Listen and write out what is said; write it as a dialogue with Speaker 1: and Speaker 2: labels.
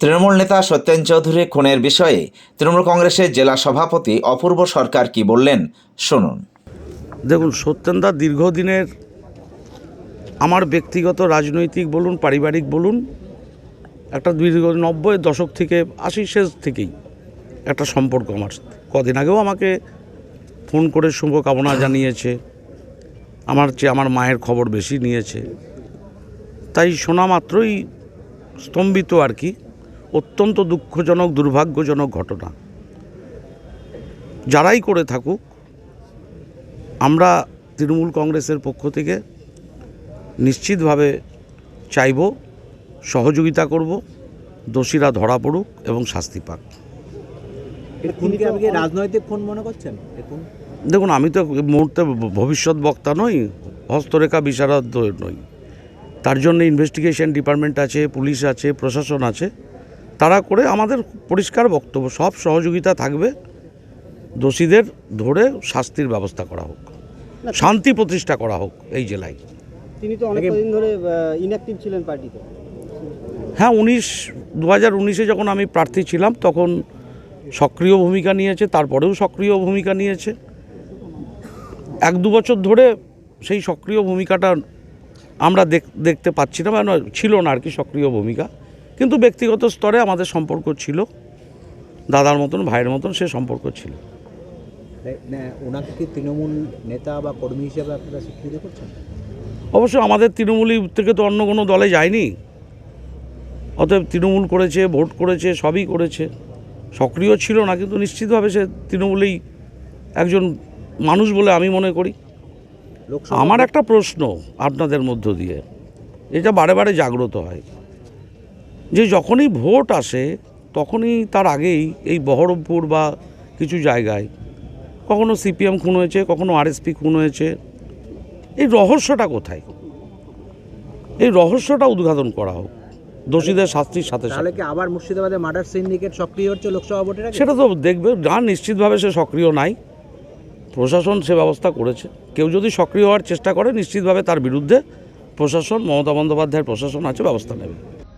Speaker 1: তৃণমূল নেতা সত্যেন চৌধুরী খুনের বিষয়ে তৃণমূল কংগ্রেসের জেলা সভাপতি অপূর্ব সরকার কি বললেন? শুনুন।
Speaker 2: দেখুন সত্যেনদা দীর্ঘদিনের আমার ব্যক্তিগত রাজনৈতিক বলুন, পারিবারিক বলুন, একটা দীর্ঘ নব্বই দশক থেকে, আশি শেষ থেকেই একটা সম্পর্ক আমার। কদিন আগেও আমাকে ফোন করে শুভকামনা জানিয়েছে, আমার চেয়ে আমার মায়ের খবর বেশি নিয়েছে। তাই শোনা মাত্রই স্তম্ভিত আর কি। অত্যন্ত দুঃখজনক দুর্ভাগ্যজনক ঘটনা। যারাই করে থাকুক আমরা তৃণমূল কংগ্রেসের পক্ষ থেকে নিশ্চিতভাবে চাইব সহযোগিতা করব দোষীরা ধরা পড়ুক এবং শাস্তি পাক।
Speaker 3: রাজনৈতিক খুন মনে করছেন?
Speaker 2: দেখুন। আমি তো মুহূর্তে ভবিষ্যৎ বক্তা নই হস্তরেখা বিশারদ নই। তার জন্য ইনভেস্টিগেশন ডিপার্টমেন্ট আছে পুলিশ আছে প্রশাসন আছে। তারা করে আমাদের পরিষ্কার বক্তব্য সব সহযোগিতা থাকবে। দোষীদের ধরে শাস্তির ব্যবস্থা করা হোক শান্তি প্রতিষ্ঠা করা হোক এই জেলায়।
Speaker 4: তিনি তো অনেক দিন ধরে ইনঅ্যাক্টিভ ছিলেন পার্টিতে।
Speaker 2: হ্যাঁ উনিশ দু হাজার উনিশে যখন আমি প্রার্থী ছিলাম তখন সক্রিয় ভূমিকা নিয়েছে তারপরেও সক্রিয় ভূমিকা নিয়েছে। এক দু বছর ধরে সেই সক্রিয় ভূমিকাটা আমরা দেখ- দেখতে পাচ্ছি না মানে ছিল না আর কি সক্রিয় ভূমিকা। কিন্তু ব্যক্তিগত স্তরে আমাদের সম্পর্ক ছিল। দাদার মতন ভাইয়ের মতন সে সম্পর্ক ছিল।
Speaker 3: ওনাকে কি তৃণমূল নেতা বা কর্মী হিসেবে আপনারা স্বীকৃতি করছেন?
Speaker 2: অবশ্য আমাদের তৃণমূলী থেকে তো অন্য কোনো দলে যায়নি। অতএব তৃণমূল করেছে ভোট করেছে সবই করেছে। সক্রিয় ছিল না কিন্তু নিশ্চিতভাবে সে তৃণমূলেই একজন মানুষ বলে আমি মনে করি। আমার একটা প্রশ্ন আপনাদের মধ্য দিয়ে। এটা বারে বারে জাগ্রত হয়। যে যখনই ভোট আসে তখনই তার আগেই এই বহরমপুর বা কিছু জায়গায় কখনো সিপিএম খুন হয়েছে কখনো আরএসপি খুন হয়েছে এই রহস্যটা কোথায়? এই রহস্যটা উদ্ঘাটন করা হোক দোষীদের শাস্তির সাথে
Speaker 3: তাহলে কি আবার মুর্শিদাবাদে মার্ডার সিন্ডিকেট সক্রিয় হচ্ছে লোকসভা ভোটের
Speaker 2: সেটা তো দেখবে না নিশ্চিতভাবে সে সক্রিয় নাই প্রশাসন সে ব্যবস্থা করেছে। কেউ যদি সক্রিয় হওয়ার চেষ্টা করে নিশ্চিতভাবে তার বিরুদ্ধে প্রশাসন মমতা বন্দ্যোপাধ্যায়ের প্রশাসন আছে ব্যবস্থা নেবে।